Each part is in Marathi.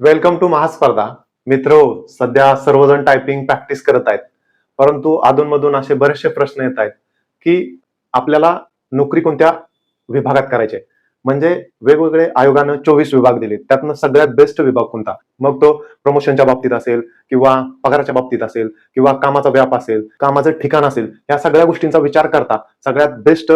Welcome to महास्पर्धा. मित्र सध्या सर्वजण टायपिंग प्रॅक्टिस करत आहेत. परंतु अधूनमधून असे बरेचसे प्रश्न येत आहेत की आपल्याला नोकरी कोणत्या विभागात करायचे म्हणजे वेगवेगळे आयोगानं चोवीस विभाग दिले त्यातनं सगळ्यात बेस्ट विभाग कोणता? मग तो प्रमोशनच्या बाबतीत असेल किंवा पगाराच्या बाबतीत असेल किंवा कामाचा व्याप असेल कामाचं ठिकाण असेल या सगळ्या गोष्टींचा विचार करता सगळ्यात बेस्ट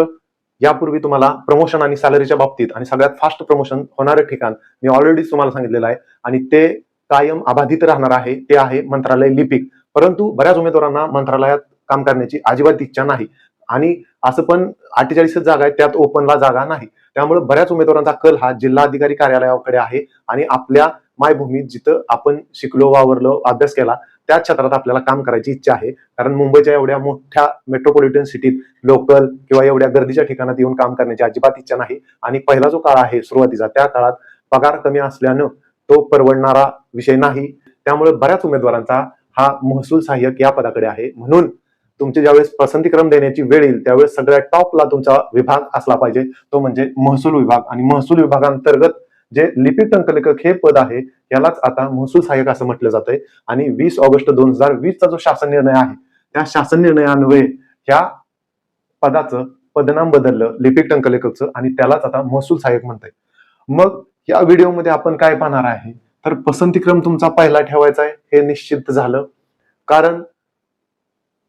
यापूर्वी तुम्हाला प्रमोशन आणि सॅलरीच्या बाबतीत आणि सगळ्यात फास्ट प्रमोशन होणारं ठिकाण मी ऑलरेडी तुम्हाला सांगितलेलं आहे. आणि ते कायम अबाधित राहणार आहे ते आहे मंत्रालय लिपिक. परंतु बऱ्याच उमेदवारांना मंत्रालयात काम करण्याची अजिबात इच्छा नाही. आणि असं पण अठ्ठेचाळीसच जागा आहे त्यात ओपनला जागा नाही. त्यामुळे बऱ्याच उमेदवारांचा कल हा जिल्हाधिकारी कार्यालयाकडे आहे आणि आपल्या मायभूमीत जिथं आपण शिकलो वावरलो अभ्यास केला त्या क्षेत्रात आपल्याला काम करायची इच्छा आहे. कारण मुंबईच्या एवढ्या मोठ्या मेट्रोपॉलिटन सिटीत लोकल किंवा एवढ्या गर्दीच्या ठिकाणात येऊन काम करण्याची अजिबात इच्छा नाही. आणि पहिला जो काळ आहे सुरुवातीचा त्या काळात पगार कमी असल्यानं तो परवडणारा विषय नाही. त्यामुळे बऱ्याच उमेदवारांचा हा महसूल सहाय्यक या पदाकडे आहे. म्हणून तुमचे ज्यावेळेस पसंतीक्रम देण्याची वेळ येईल त्यावेळेस सगळ्यात टॉपला तुमचा विभाग असला पाहिजे. तो म्हणजे महसूल विभाग. आणि महसूल विभागांतर्गत जे लिपिक टंकलेखक हे पद आहे यालाच आता महसूल सहाय्यक असं म्हटलं जातंय. आणि वीस ऑगस्ट दोन हजार वीसचा जो शासन निर्णय आहे त्या शासन निर्णयान्वये ह्या पदाचं पदनाम बदललं लिपिक टंकलेखकचं आणि त्यालाच आता महसूल सहाय्यक म्हणतंय. मग या व्हिडिओमध्ये आपण काय पाहणार आहे? तर पसंतीक्रम तुमचा पहिला ठेवायचा आहे हे निश्चित झालं. कारण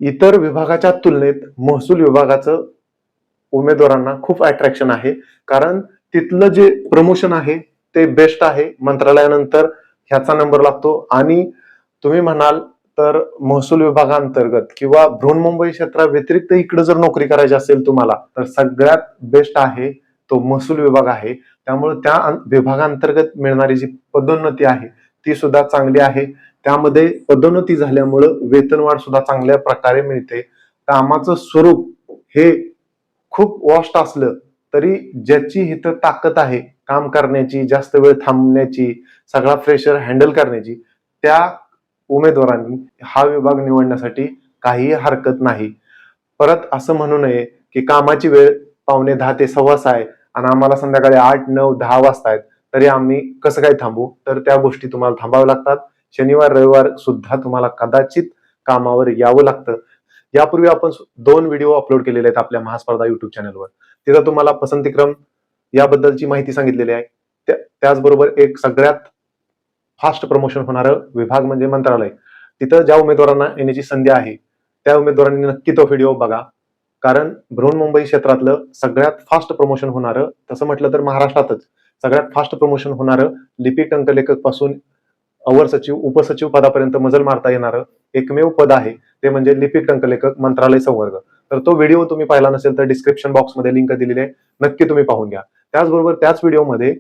इतर विभागाच्या तुलनेत महसूल विभागाचं उमेदवारांना खूप अट्रॅक्शन आहे. कारण तिथलं जे प्रमोशन आहे ते बेस्ट आहे. मंत्रालयानंतर ह्याचा नंबर लागतो. आणि तुम्ही म्हणाल तर महसूल विभागांतर्गत किंवा बृहन्मुंबई क्षेत्रा व्यतिरिक्त इकडे जर नोकरी करायची असेल तुम्हाला तर सगळ्यात बेस्ट आहे तो महसूल विभाग आहे. त्यामुळे त्या विभागांतर्गत मिळणारी जी पदोन्नती आहे ती सुद्धा चांगली आहे. त्यामध्ये पदोन्नती झाल्यामुळं वेतनवाढ सुद्धा चांगल्या प्रकारे मिळते. कामाचं स्वरूप हे खूप वॉस्ट असलं तरी ज्याची इथं ताकद आहे काम करण्याची जास्त वेळ थांबण्याची सगळा प्रेशर हँडल करण्याची त्या उमेदवारांनी हा विभाग निवडण्यासाठी काहीही हरकत नाही. परत असं म्हणू नये की कामाची वेळ पावणे दहा ते सव्वास आहे आणि आम्हाला संध्याकाळी आठ नऊ दहा वाजता आहेत तरी आम्ही कसं काय थांबू? तर त्या गोष्टी तुम्हाला थांबाव्या लागतात. शनिवार रविवार सुद्धा तुम्हाला कदाचित कामावर यावं लागतं. यापूर्वी आपण दोन व्हिडिओ अपलोड केलेले आहेत आपल्या महास्पर्धा युट्यूब चॅनलवर तिथं तुम्हाला पसंतीक्रम याबद्दलची माहिती सांगितलेली आहे. त्या- त्याचबरोबर एक सगळ्यात फास्ट प्रमोशन होणारं विभाग म्हणजे मंत्रालय. तिथं ज्या उमेदवारांना येण्याची संधी आहे त्या उमेदवारांनी नक्की तो व्हिडिओ बघा. कारण बृहन्मुंबई क्षेत्रातलं सगळ्यात फास्ट प्रमोशन होणारं तसं म्हटलं तर महाराष्ट्रातच सगळ्यात फास्ट प्रमोशन होणारं लिपिक अंकलेखकपासून अवर सचिव उपसचिव पदापर्यंत मजल मारता येणारं एकमेव पद आहे ते म्हणजे लिपिक अंकलेखक मंत्रालय संवर्ग. तर तो व्हिडिओ तुम्ही पाहिला नसेल तर डिस्क्रिप्शन बॉक्समध्ये लिंक दिलेली आहे. नक्की तुम्ही पाहून घ्या. त्याचबरोबर त्याच व्हिडिओमध्ये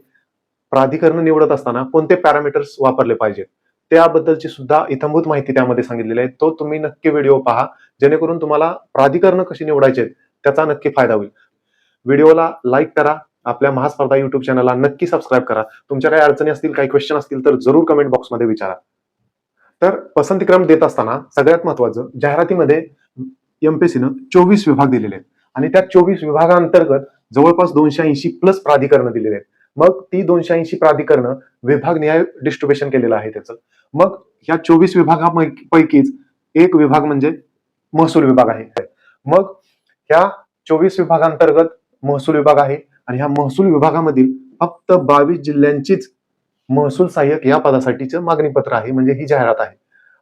प्राधिकरण निवडत असताना कोणते पॅरामीटर्स वापरले पाहिजेत? त्याबद्दलची सुद्धा इथंभूत माहिती त्यामध्ये सांगितलेली आहे. तो तुम्ही नक्की व्हिडिओ पहा. जेणेकरून तुम्हाला प्राधिकरण कशी निवडायचे त्याचा नक्की फायदा होईल. व्हिडिओला लाईक करा. आपल्या महास्पर्धा युट्यूब चॅनलला नक्की सबस्क्राईब करा. तुमच्या काही अडचणी असतील काही क्वेश्चन असतील तर जरूर कमेंट बॉक्समध्ये विचारा. तर पसंतीक्रम देत असताना सगळ्यात महत्वाचं जाहिरातीमध्ये एमपीसीनं चोवीस विभाग दिलेले आहेत. आणि त्या चोवीस विभागांतर्गत जवळपास दोनशे ऐंशी प्लस प्राधिकरण दिलेले आहेत. मग ती दोनशे ऐंशी प्राधिकरण विभागनिहाय डिस्ट्रीब्युशन केलेलं आहे त्याचं. मग ह्या चोवीस विभागापैकीच एक विभाग म्हणजे महसूल विभाग आहे. मग ह्या चोवीस विभागांतर्गत महसूल विभाग आहे आणि ह्या महसूल विभागामधील फक्त बावीस जिल्ह्यांचीच महसूल सहाय्यक या पदासाठीचं मागणी पत्र आहे म्हणजे ही जाहिरात आहे.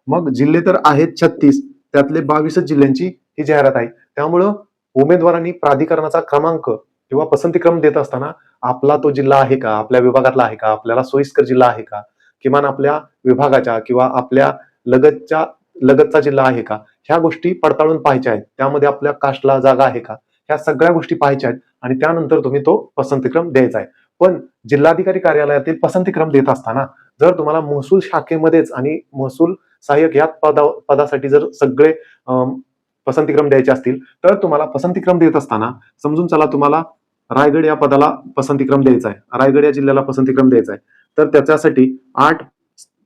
मग जिल्हे तर आहेत छत्तीस त्यातले बावीसच जिल्ह्यांची ही जाहिरात आहे. त्यामुळं उमेदवारांनी प्राधिकरणाचा क्रमांक किंवा पसंतीक्रम देत असताना आपला तो जिल्हा आहे का आपल्या विभागातला आहे का आपल्याला सोयीस्कर जिल्हा आहे का किमान आपल्या विभागाच्या किंवा आपल्या लगतच्या लगतचा जिल्हा आहे का ह्या गोष्टी पडताळून पाहायच्या आहेत. त्यामध्ये आपल्या कास्टला जागा आहे का ह्या सगळ्या गोष्टी पाहायच्या आहेत आणि त्यानंतर तुम्ही तो पसंतीक्रम द्यायचा आहे. पण जिल्हाधिकारी कार्यालयातील पसंतीक्रम देत असताना जर तुम्हाला महसूल शाखेमध्येच आणि महसूल सहाय्यक या पदा पदासाठी जर सगळे पसंतीक्रम द्यायचे असतील तर तुम्हाला पसंतीक्रम देत असताना समजून चला तुम्हाला रायगड या पदाला पसंतीक्रम द्यायचा आहे. रायगड या जिल्ह्याला पसंतीक्रम द्यायचा आहे. तर त्याच्यासाठी आठ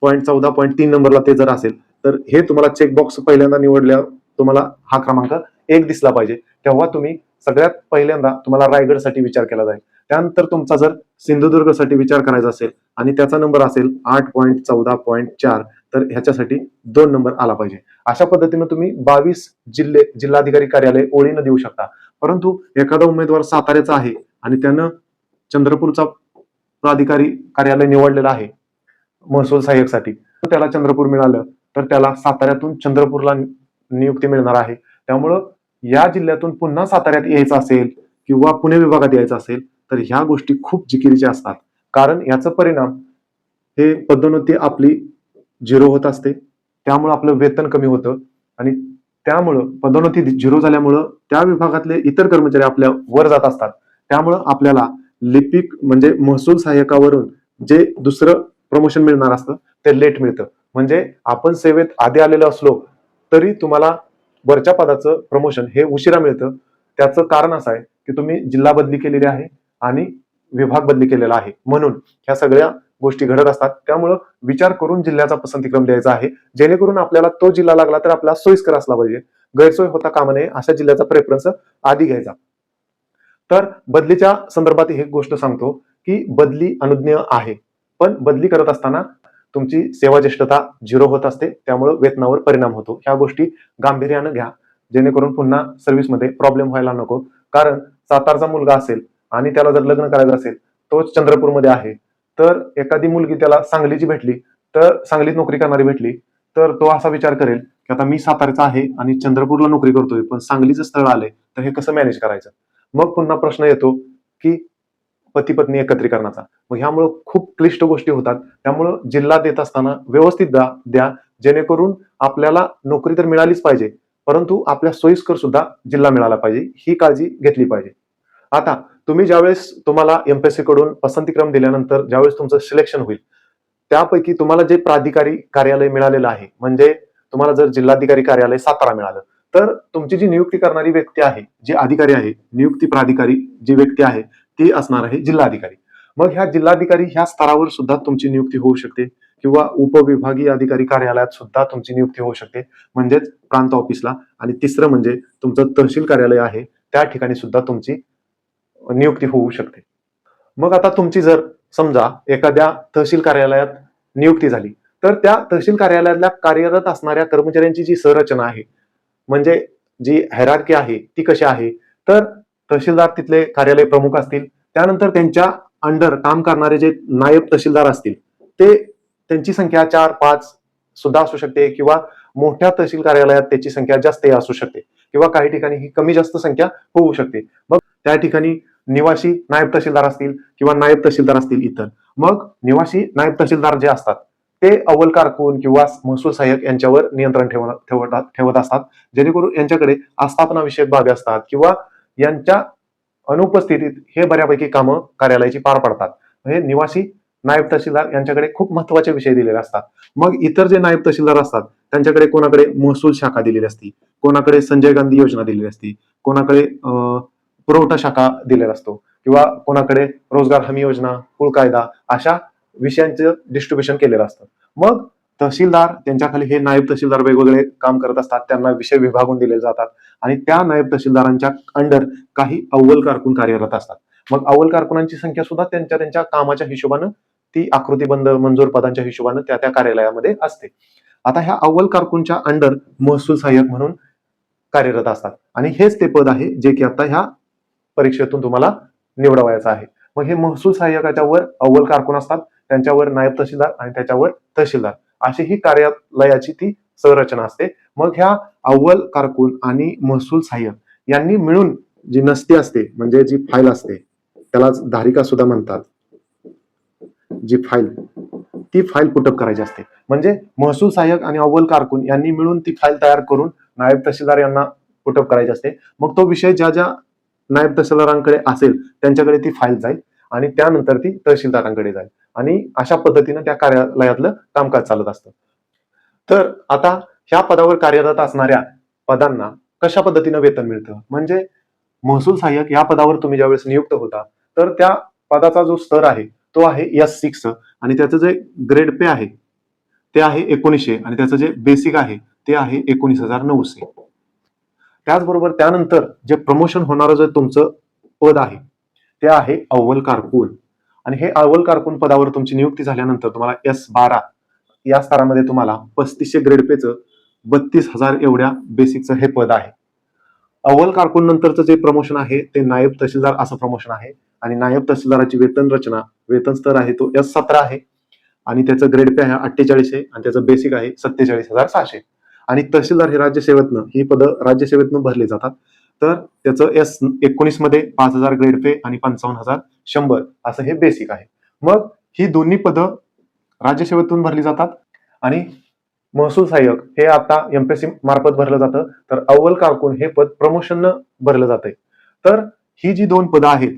पॉईंट चौदा पॉईंट तीन नंबरला ते जर असेल तर हे तुम्हाला चेकबॉक्स पहिल्यांदा निवडल्या तुम्हाला हा क्रमांक एक दिसला पाहिजे. तेव्हा तुम्ही सगळ्यात पहिल्यांदा तुम्हाला रायगडसाठी विचार केला जाईल. त्यानंतर तुमचा जर सिंधुदुर्गसाठी विचार करायचा असेल आणि त्याचा नंबर असेल आठ पॉईंट चौदा पॉईंट चार तर ह्याच्यासाठी दोन नंबर आला पाहिजे. अशा पद्धतीनं तुम्ही बावीस जिल्हे जिल्हाधिकारी कार्यालय ओळीनं देऊ शकता. परंतु एखादा उमेदवार साताऱ्याचा आहे आणि त्यानं चंद्रपूरचा प्राधिकारी कार्यालय निवडलेलं आहे महसूल सहाय्यकसाठी तर त्याला चंद्रपूर मिळालं तर त्याला साताऱ्यातून चंद्रपूरला नियुक्ती मिळणार आहे. त्यामुळं या जिल्ह्यातून पुन्हा साताऱ्यात यायचं असेल किंवा पुणे विभागात यायचं असेल तर ह्या गोष्टी खूप जिकिरीच्या असतात. कारण याचा परिणाम हे पदोन्नती आपली झिरो होत असते. त्यामुळं आपलं वेतन कमी होतं. आणि त्यामुळं पदोन्नती झिरो झाल्यामुळं त्या विभागातले इतर कर्मचारी आपल्या वर जात असतात. त्यामुळं आपल्याला लिपिक म्हणजे महसूल सहाय्यकावरून जे दुसरं प्रमोशन मिळणार असतं ते लेट मिळतं. म्हणजे आपण सेवेत आधी आलेलो असलो तरी तुम्हाला वरच्या पदाचं प्रमोशन हे उशिरा मिळतं. त्याचं कारण असं आहे की तुम्ही जिल्हा बदली केलेली आहे आणि विभाग बदली केलेला आहे. म्हणून ह्या सगळ्या गोष्टी घडत असतात. त्यामुळं विचार करून जिल्ह्याचा पसंतीक्रम द्यायचा आहे. जेणेकरून आपल्याला तो जिल्हा लागला तर आपल्याला सोयीस्कर असला पाहिजे. गैरसोय होता कामा नये अशा जिल्ह्याचा प्रेफरन्स आधी घ्यायचा. तर बदलीच्या संदर्भात ही एक गोष्ट सांगतो की बदली अनुज्ञेय आहे. पण बदली करत असताना तुमची सेवा ज्येष्ठता झिरो होत असते. त्यामुळं वेतनावर परिणाम होतो. ह्या गोष्टी गांभीर्यानं घ्या. जेणेकरून पुन्हा सर्व्हिसमध्ये प्रॉब्लेम व्हायला नको. कारण सातारचा मुलगा असेल आणि त्याला जर लग्न करायचं असेल तोच चंद्रपूरमध्ये आहे. तर एखादी मुलगी त्याला सांगलीची भेटली तर सांगलीत नोकरी करणारी भेटली तर तो असा विचार करेल की आता मी सातारचा आहे आणि चंद्रपूरला नोकरी करतोय पण सांगलीचं स्थळ आले तर हे कसं मॅनेज करायचं? मग पुन्हा प्रश्न येतो की पती पत्नी एकत्रीकरणाचा. मग ह्यामुळं खूप क्लिष्ट गोष्टी होतात. त्यामुळं जिल्हा देत असताना व्यवस्थित द्या द्या. जेणेकरून आपल्याला नोकरी तर मिळालीच पाहिजे परंतु आपल्या सोयीस्कर सुद्धा जिल्हा मिळाला पाहिजे ही काळजी घेतली पाहिजे. आता तुम्ही ज्यावेळेस तुम्हाला एमपीएससी कडून पसंतीक्रम दिल्यानंतर ज्यावेळेस तुमचं सिलेक्शन होईल त्यापैकी तुम्हाला जे प्राधिकारी कार्यालय मिळालेलं आहे म्हणजे तुम्हाला जर जिल्हाधिकारी कार्यालय सातारा मिळालं तर तुमची जी नियुक्ती करणारी व्यक्ती आहे जी अधिकारी आहे नियुक्ती प्राधिकारी जी व्यक्ती आहे ती असणार आहे जिल्हाधिकारी. मग ह्या जिल्हाधिकारी ह्या स्तरावर सुद्धा तुमची नियुक्ती होऊ शकते किंवा उपविभागीय अधिकारी कार्यालयात सुद्धा तुमची नियुक्ती होऊ शकते म्हणजेच प्रांत ऑफिसला. आणि तिसरं म्हणजे तुमचं तहसील कार्यालय आहे त्या ठिकाणी सुद्धा तुमची नियुक्ती होऊ शकते. मग आता तुमची जर समजा एखाद्या तहसील कार्यालयात नियुक्ती झाली तर त्या तहसील कार्यालयातल्या कार्यरत असणाऱ्या कर्मचाऱ्यांची जी संरचना आहे म्हणजे जी हैरार्की आहे ती कशी आहे? तर तहसीलदार तिथले कार्यालय प्रमुख असतील त्यानंतर त्यांच्या अंडर काम करणारे जे नायब तहसीलदार असतील ते त्यांची संख्या चार पाच सुद्धा असू शकते किंवा मोठ्या तहसील कार्यालयात त्याची संख्या जास्त असू शकते किंवा काही ठिकाणी ही कमी जास्त संख्या होऊ शकते. मग त्या ठिकाणी निवासी नायब तहसीलदार असतील किंवा नायब तहसीलदार असतील इतर. मग निवासी नायब तहसीलदार जे असतात ते अव्वल कारकून किंवा महसूल सहाय्यक यांच्यावर नियंत्रण ठेवत ठेवत असतात. जेणेकरून यांच्याकडे आस्थापनाविषयक बाबी असतात किंवा यांच्या अनुपस्थितीत हे बऱ्यापैकी कामं कार्यालयाची पार पडतात. हे निवासी नायब तहसीलदार यांच्याकडे खूप महत्त्वाचे विषय दिलेले असतात. मग इतर जे नायब तहसीलदार असतात त्यांच्याकडे कोणाकडे महसूल शाखा दिलेली असती कोणाकडे संजय गांधी योजना दिलेली असती कोणाकडे अं, पुरवठा शाखा दिलेला असतो किंवा कोणाकडे रोजगार हमी योजना कुळ कायदा अशा विषयांचं डिस्ट्रीब्युशन केलेलं असतं. मग तहसीलदार त्यांच्याखाली हे नायब तहसीलदार वेगवेगळे काम करत असतात त्यांना विषय विभागून दिले जातात आणि त्या नायब तहसीलदारांच्या अंडर काही अव्वल कारकून कार्यरत असतात. मग अव्वल कारकुनांची संख्या सुद्धा त्यांच्या त्यांच्या कामाच्या हिशोबानं ती आकृतीबंध मंजूर पदांच्या हिशोबानं त्या त्या कार्यालयामध्ये असते. आता ह्या अव्वल कारकूनच्या अंडर महसूल सहाय्यक म्हणून कार्यरत असतात. आणि हेच ते पद आहे जे की आता ह्या परीक्षेतून तुम्हाला निवडावायचं आहे. मग हे महसूल सहाय्यकाच्या वर अव्वल कारकून असतात. त्यांच्यावर नायब तहसीलदार आणि त्याच्यावर तहसीलदार. अशी ही कार्यालयाची ती संरचना असते. मग ह्या अव्वल कारकून आणि महसूल सहाय्यक यांनी मिळून जी नसती असते म्हणजे जी फाईल असते त्याला धारिका सुद्धा म्हणतात. जी फाईल ती फाईल पुटअप करायची असते. म्हणजे महसूल सहाय्यक आणि अव्वल कारकून यांनी मिळून ती फाईल तयार करून नायब तहसीलदार यांना पुटअप करायची असते. मग तो विषय ज्या ज्या नायब तहसीलदारांकडे असेल त्यांच्याकडे ती फाईल जाईल आणि त्यानंतर ती तहसीलदारांकडे जाईल. आणि अशा पद्धतीनं त्या कार्यालयातलं कामकाज चालत असतं. तर आता ह्या पदावर कार्यरत असणाऱ्या पदांना कशा पद्धतीनं वेतन मिळतं? म्हणजे महसूल सहाय्यक या पदावर तुम्ही ज्यावेळेस नियुक्त होता तर त्या पदाचा जो स्तर आहे तो आहे एस सिक्स आणि त्याचं जे ग्रेड पे आहे ते आहे एकोणीसशे आणि त्याचं जे बेसिक आहे ते आहे एकोणीस हजार नऊशे. त्याचबरोबर त्यानंतर जे प्रमोशन होणारं जे तुमचं पद आहे ते आहे अव्वल कारकून. आणि हे अव्वल कारकून पदावर तुमची नियुक्ती झाल्यानंतर तुम्हाला एस बारा या स्तरामध्ये तुम्हाला पस्तीसशे ग्रेड पेचं बत्तीस हजार एवढ्या बेसिकचं हे पद आहे. अव्वल कारकून नंतरचं जे प्रमोशन आहे ते नायब तहसीलदार असं प्रमोशन आहे. आणि नायब तहसीलदाराची वेतन रचना वेतन स्तर आहे तो एस सतरा आहे. आणि त्याचं ग्रेड पे आहे अठ्ठेचाळीस आहे आणि त्याचं बेसिक आहे सत्तेचाळीस हजार सहाशे. आणि तहसीलदार हे राज्यसेवेतनं ही पदं राज्यसेवेतनं भरली जातात. तर त्याचं एस एकोणीसमध्ये पाच हजार ग्रेड पे आणि पंचावन्न हजार शंभर असं हे बेसिक आहे. मग ही दोन्ही पदं राज्यसेवेतून भरली जातात आणि महसूल सहाय्यक हे आता एमपीएससी मार्फत भरलं जातं. तर अव्वल कारकून हे पद प्रमोशन भरलं जातंय. तर ही जी दोन पदं आहेत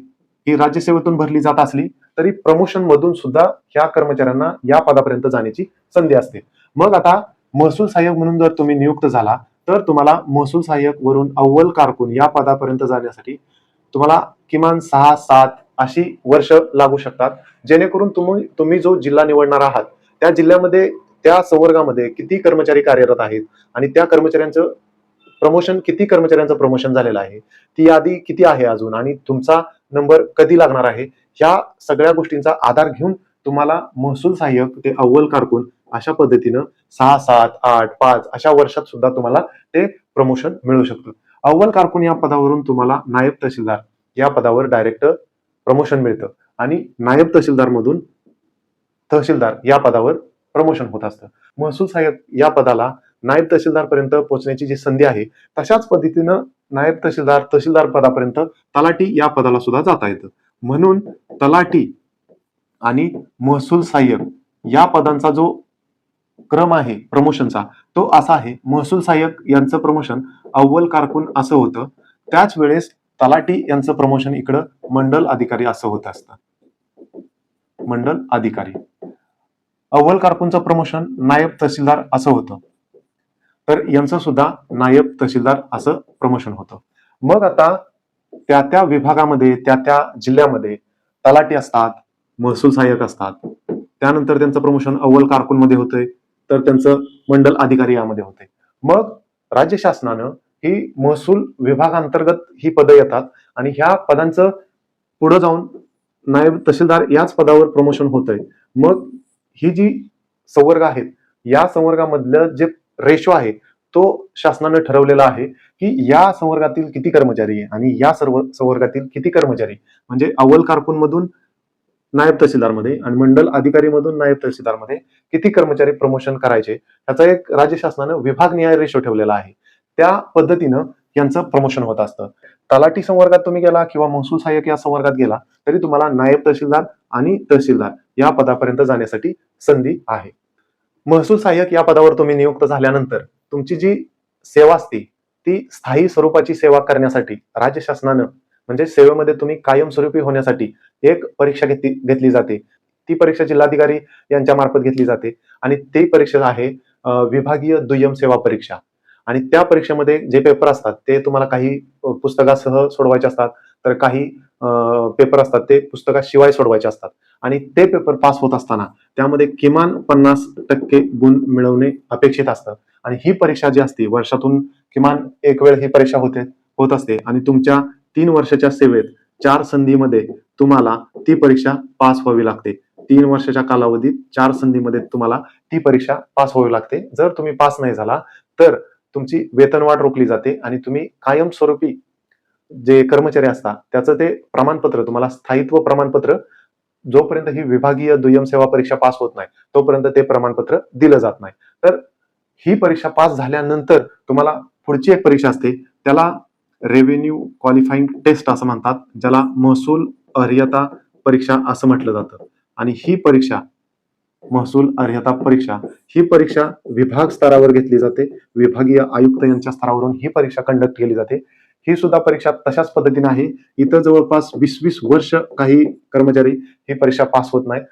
ही राज्यसेवेतून भरली जात असली तरी प्रमोशन मधून सुद्धा ह्या कर्मचाऱ्यांना या पदापर्यंत जाण्याची संधी असते. मग आता महसूल सहाय्यक म्हणून जर तुम्ही नियुक्त झाला तर तुम्हाला महसूल सहाय्यक वरून अव्वल कारकून या पदापर्यंत जाण्यासाठी तुम्हाला किमान सहा सात अशी वर्ष लागू शकतात. जेणेकरून तुम्ही तुम्ही जो जिल्हा निवडणार आहात त्या जिल्ह्यामध्ये त्या संवर्गामध्ये किती कर्मचारी कार्यरत आहेत आणि त्या कर्मचाऱ्यांचं प्रमोशन किती कर्मचाऱ्यांचं प्रमोशन झालेलं आहे ती यादी किती आहे अजून आणि तुमचा नंबर कधी लागणार आहे ह्या सगळ्या गोष्टींचा आधार घेऊन तुम्हाला महसूल सहाय्यक ते अव्वल कारकून अशा पद्धतीनं सहा सात आठ पाच अशा वर्षात सुद्धा तुम्हाला ते प्रमोशन मिळू शकतं. अव्वल कारकून या पदावरून तुम्हाला नायब तहसीलदार या पदावर डायरेक्ट प्रमोशन मिळतं आणि नायब तहसीलदार मधून तहसीलदार या पदावर प्रमोशन होत असतं. महसूल सहाय्यक या पदाला नायब तहसीलदार पर्यंत पोहोचण्याची जी संधी आहे तशाच पद्धतीनं नायब तहसीलदार तहसीलदार पदापर्यंत तलाठी या पदाला सुद्धा जाता येतं. म्हणून तलाठी आणि महसूल सहाय्यक या पदांचा जो क्रम आहे प्रमोशनचा तो असा आहे. महसूल सहाय्यक यांचं प्रमोशन अव्वल कारकून असं होतं. त्याच वेळेस तलाटी यांचं प्रमोशन इकडं मंडल अधिकारी असं होत असतं. मंडल अधिकारी. अव्वल कारकूनचं प्रमोशन नायब तहसीलदार असं होतं. तर यांचं सुद्धा नायब तहसीलदार असं प्रमोशन होतं. मग आता त्या त्या विभागामध्ये त्या त्या जिल्ह्यामध्ये तलाटी असतात महसूल सहाय्यक असतात. त्यानंतर त्यांचं प्रमोशन अव्वल कारकूनमध्ये होतंय. तर त्यांचं मंडल अधिकारी यामध्ये होते मग राज्य शासनानं ही महसूल विभागांतर्गत ही पदं येतात आणि ह्या पदांचं पुढे जाऊन नायब तहसीलदार याच पदावर प्रमोशन होतंय. मग ही जी संवर्ग आहेत या संवर्गामधलं जे रेशो आहे तो शासनानं ठरवलेला आहे की या संवर्गातील किती कर्मचारी आहे आणि या सर्व संवर्गातील किती कर्मचारी. म्हणजे अव्वल कारकून मधून नायब तहसीलदारमध्ये आणि मंडल अधिकारी मधून नायब तहसीलदारमध्ये किती कर्मचारी प्रमोशन करायचे याचा एक राज्य शासनानं विभागनिहाय रेशो ठेवलेला आहे. त्या पद्धतीनं यांचं प्रमोशन होत असतं. तलाठी संवर्गात तुम्ही गेला किंवा महसूल सहाय्यक या संवर्गात गेला तरी तुम्हाला नायब तहसीलदार आणि तहसीलदार या पदापर्यंत जाण्यासाठी संधी आहे. महसूल सहाय्यक या पदावर तुम्ही नियुक्त झाल्यानंतर तुमची जी सेवा असते ती स्थायी स्वरूपाची सेवा करण्यासाठी राज्य शासनानं म्हणजे सेवेमध्ये तुम्ही कायमस्वरूपी होण्यासाठी एक परीक्षा घेतली घेतली जाते. ती परीक्षा जिल्हाधिकारी यांच्या मार्फत घेतली जाते. आणि ती परीक्षा आहे विभागीय दुय्यम सेवा परीक्षा. आणि त्या परीक्षेमध्ये जे पेपर असतात ते तुम्हाला काही पुस्तकासह सोडवायचे असतात. तर काही पेपर असतात ते पुस्तकाशिवाय सोडवायचे असतात. आणि ते पेपर पास होत असताना त्यामध्ये किमान पन्नास टक्के गुण मिळवणे अपेक्षित असतं. आणि ही परीक्षा जी असते वर्षातून किमान एक वेळ ही परीक्षा होते होत असते. आणि तुमच्या तीन वर्षाच्या सेवेत चार संधीमध्ये तुम्हाला ती परीक्षा पास व्हावी लागते. तीन वर्षाच्या कालावधीत चार संधीमध्ये तुम्हाला ती परीक्षा पास व्हावी लागते. जर तुम्ही पास नाही झाला तर तुमची वेतनवाढ रोखली जाते आणि तुम्ही कायमस्वरूपी जे कर्मचारी असतात त्याचं ते प्रमाणपत्र तुम्हाला स्थायित्व प्रमाणपत्र जोपर्यंत ही विभागीय दुय्यम सेवा परीक्षा पास होत नाही तोपर्यंत ते प्रमाणपत्र दिलं जात नाही. तर ही परीक्षा पास झाल्यानंतर तुम्हाला पुढची एक परीक्षा असते. त्याला रेव्हेन्यू क्वालिफाईंग टेस्ट असं म्हणतात ज्याला महसूल अर्हता परीक्षा असं म्हटलं जातं. आणि ही परीक्षा महसूल अर्हता परीक्षा ही परीक्षा विभाग स्तरावर घेतली जाते. विभागीय आयुक्त यांच्या स्तरावरून ही परीक्षा कंडक्ट केली जाते. ही सुद्धा परीक्षा तशाच पद्धतीने आहे. इथं जवळपास वीस वीस वर्ष काही कर्मचारी ही परीक्षा पास होत नाही.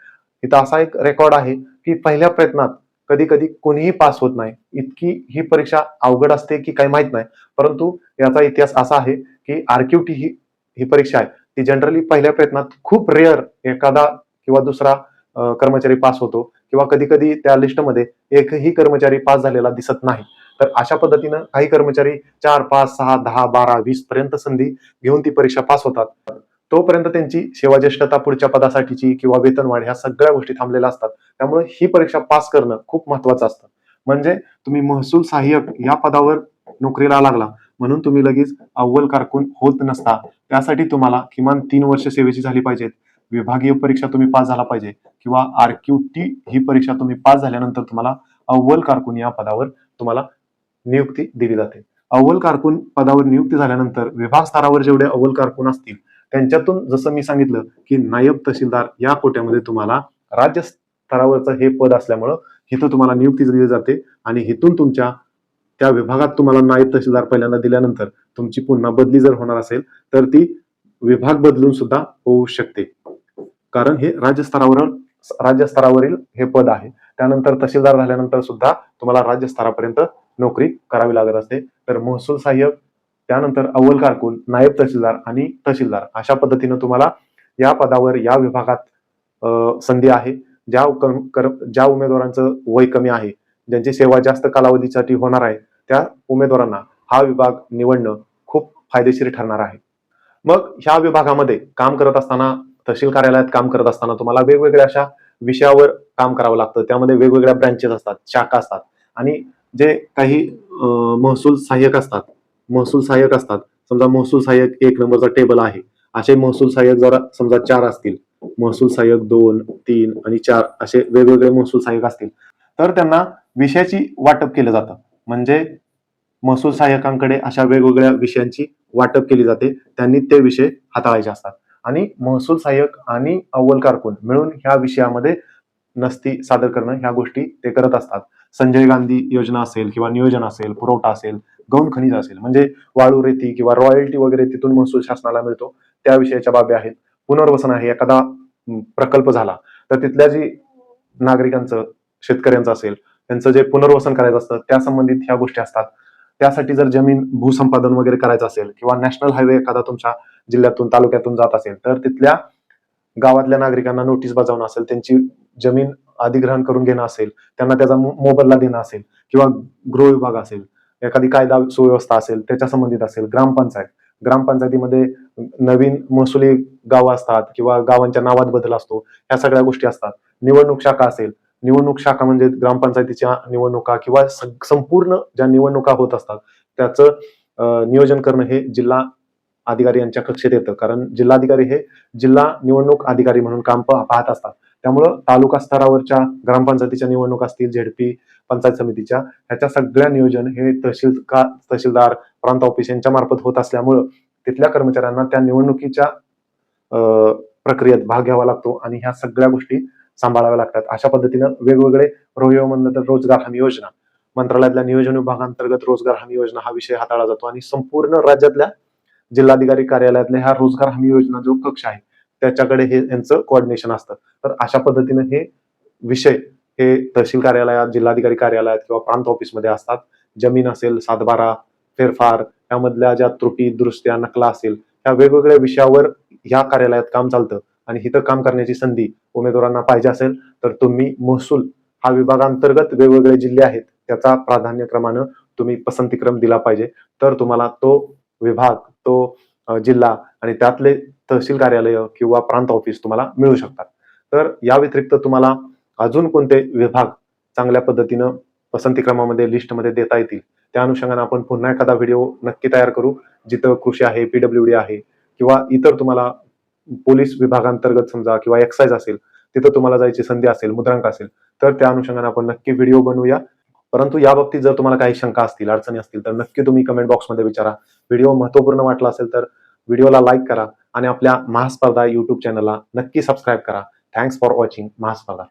इथं असा एक रेकॉर्ड आहे की पहिल्या प्रयत्नात कधी कधी कोणीही पास होत नाही. इतकी ही परीक्षा अवघड असते की काही माहीत नाही. परंतु याचा इतिहास असा आहे की आरक्यूटी ही ही परीक्षा आहे. ती जनरली पहिल्या प्रयत्नात खूप रेअर एखादा किंवा दुसरा कर्मचारी पास होतो किंवा कधी कधी त्या लिस्टमध्ये एकही कर्मचारी पास झालेला दिसत नाही. तर अशा पद्धतीनं काही कर्मचारी चार पाच सहा दहा बारा वीस पर्यंत संधी घेऊन ती परीक्षा पास होतात. तोपर्यंत त्यांची सेवाज्येष्ठता पुढच्या पदासाठीची किंवा वेतनवाढ ह्या सगळ्या गोष्टी थांबलेल्या असतात. त्यामुळे ही परीक्षा पास करणं खूप महत्वाचं असतं. म्हणजे तुम्ही महसूल सहाय्यक या पदावर नोकरीला लागला म्हणून तुम्ही लगेच अव्वल कारकून होत नसता. त्यासाठी तुम्हाला किमान तीन वर्ष सेवेची झाली पाहिजेत. विभागीय परीक्षा तुम्ही पास झाला पाहिजे किंवा आर क्यू टी ही परीक्षा तुम्ही पास झाल्यानंतर तुम्हाला अव्वल कारकून या पदावर तुम्हाला नियुक्ती दिली जाते. अव्वल कारकून पदावर नियुक्ती झाल्यानंतर विभाग स्तरावर जेवढे अव्वल कारकून असतील त्यांच्यातून जसं मी सांगितलं की नायब तहसीलदार या कोट्यामध्ये तुम्हाला राज्य स्तरावरचं हे पद असल्यामुळं इथं तुम्हाला नियुक्ती दिली जाते आणि इथून तुमच्या त्या विभागात तुम्हाला नायब तहसीलदार पहिल्यांदा दिल्यानंतर तुमची पुन्हा बदली जर होणार असेल तर ती विभाग बदलून सुद्धा होऊ शकते. कारण हे राज्य स्तरावर राज्य स्तरावरील हे पद आहे. त्यानंतर तहसीलदार झाल्यानंतर सुद्धा तुम्हाला राज्य स्तरापर्यंत नोकरी करावी लागत असते. तर महसूल सहाय्यक त्यानंतर अव्वल कारकून नायब तहसीलदार आणि तहसीलदार. अशा पद्धतीनं तुम्हाला या पदावर या विभागात संधी आहे. ज्या कर- ज्या उमेदवारांचं वय कमी आहे ज्यांची सेवा जास्त कालावधीसाठी होणार आहे त्या उमेदवारांना हा विभाग निवडणं खूप फायदेशीर ठरणार आहे. मग ह्या विभागामध्ये काम करत असताना तहसील कार्यालयात काम करत असताना तुम्हाला वेगवेगळ्या अशा विषयावर काम करावं लागतं. त्यामध्ये वेगवेगळ्या ब्रँचेस असतात शाखा असतात आणि जे काही महसूल सहाय्यक असतात महसूल सहाय्यक असतात. समजा महसूल सहाय्यक एक नंबरचा टेबल आहे. असे महसूल सहाय्यक जरा समजा चार असतील. महसूल सहाय्यक दोन तीन आणि चार असे वेगवेगळे महसूल सहाय्यक असतील. तर त्यांना विषयाची वाटप केलं जातं. म्हणजे महसूल सहाय्यकांकडे अशा वेगवेगळ्या विषयांची वाटप केली जाते. त्यांनी ते विषय हाताळायचे असतात. आणि महसूल सहाय्यक आणि अव्वल कारकून मिळून ह्या विषयामध्ये नसती सादर करणं ह्या गोष्टी ते करत असतात. संजय गांधी योजना असेल किंवा नियोजन असेल पुरवठा असेल गौण खनिज असेल. म्हणजे वाळू रेती किंवा रॉयल्टी वगैरे तिथून महसूल शासनाला मिळतो. त्या विषयाच्या बाबी आहेत. पुनर्वसन आहे एखादा प्रकल्प झाला. तर तिथल्या जी नागरिकांचं शेतकऱ्यांचं असेल त्यांचं जे पुनर्वसन करायचं असतं त्या संबंधित ह्या गोष्टी असतात. त्यासाठी जर जमीन भूसंपादन वगैरे करायचं असेल किंवा नॅशनल हायवे एखादा तुमच्या जिल्ह्यातून तालुक्यातून जात असेल तर तिथल्या गावातल्या नागरिकांना नोटीस बजावणं असेल त्यांची जमीन अधिग्रहण करून घेणं असेल त्यांना त्याचा मो- मोबदला देणं असेल किंवा गृह विभाग असेल एखादी कायदा सुव्यवस्था असेल त्याच्या संबंधित असेल ग्रामपंचायत. ग्रामपंचायतीमध्ये नवीन महसुली गावं असतात किंवा गावांच्या नावात बदल असतो ह्या सगळ्या गोष्टी असतात. निवडणूक शाखा असेल निवडणूक शाखा म्हणजे ग्रामपंचायतीच्या निवडणुका किंवा संपूर्ण ज्या निवडणुका होत असतात त्याचं नियोजन करणं हे जिल्हा अधिकारी यांच्या कक्षेत येतं. कारण जिल्हाधिकारी हे जिल्हा निवडणूक अधिकारी म्हणून काम प- पाहत असतात. त्यामुळं तालुका स्तरावरच्या ग्रामपंचायतीच्या निवडणूक असतील झेडपी पंचायत समितीच्या ह्याच्या सगळ्या नियोजन हे तहसील का तहसीलदार प्रांत ऑफिस यांच्या मार्फत होत असल्यामुळं तिथल्या कर्मचाऱ्यांना त्या निवडणुकीच्या प्रक्रियेत भाग घ्यावा लागतो आणि ह्या सगळ्या गोष्टी सांभाळाव्या लागतात. अशा पद्धतीनं वेगवेगळे रोहिओ म्हणलं तर रोजगार हमी योजना मंत्रालयातल्या नियोजन विभागांतर्गत रोजगार हमी योजना हा विषय हाताळला जातो आणि संपूर्ण राज्यातल्या जिल्हाधिकारी कार्यालयातल्या ह्या रोजगार हमी योजना जो कक्ष आहे त्याच्याकडे हे यांचं कोऑर्डिनेशन असतं. तर अशा पद्धतीनं हे विषय हे तहसील कार्यालयात जिल्हाधिकारी कार्यालयात किंवा प्रांत ऑफिसमध्ये असतात. जमीन असेल सातबारा फेरफार यामधल्या ज्या त्रुटी दुरुस्त्या नकला असेल ह्या वेगवेगळ्या विषयावर ह्या कार्यालयात काम चालतं. आणि इथं काम करण्याची संधी उमेदवारांना पाहिजे असेल तर तुम्ही महसूल हा विभागांतर्गत वेगवेगळे जिल्हे आहेत त्याचा प्राधान्यक्रमानं तुम्ही पसंतीक्रम दिला पाहिजे. तर तुम्हाला तो विभाग तो जिल्हा आणि त्यातले तहसील कार्यालय किंवा प्रांत ऑफिस तुम्हाला मिळू शकतात. तर या व्यतिरिक्त तुम्हाला अजून कोणते विभाग चांगल्या पद्धतीनं पसंती क्रमामध्ये लिस्टमध्ये देता येतील त्या अनुषंगाने आपण पुन्हा एखादा व्हिडिओ नक्की तयार करू जिथं कृषी आहे पीडब्ल्यू डी आहे किंवा इतर तुम्हाला पोलीस विभागांतर्गत समजा किंवा एक्साईज असेल तिथं तुम्हाला जायची संधी असेल मुद्रांक असेल तर त्या अनुषंगाने आपण नक्की व्हिडिओ बनवूया. परंतु या बाबतीत जर तुम्हाला काही शंका असतील अडचणी असतील तर नक्की तुम्ही कमेंट बॉक्समध्ये विचारा. व्हिडिओ महत्त्वपूर्ण वाटला असेल तर व्हिडिओला लाईक करा. आणि आपल्या महास्पर्धा यूट्यूब चॅनलला नक्की सबस्क्राईब करा. Thanks for watching Mahaspardha.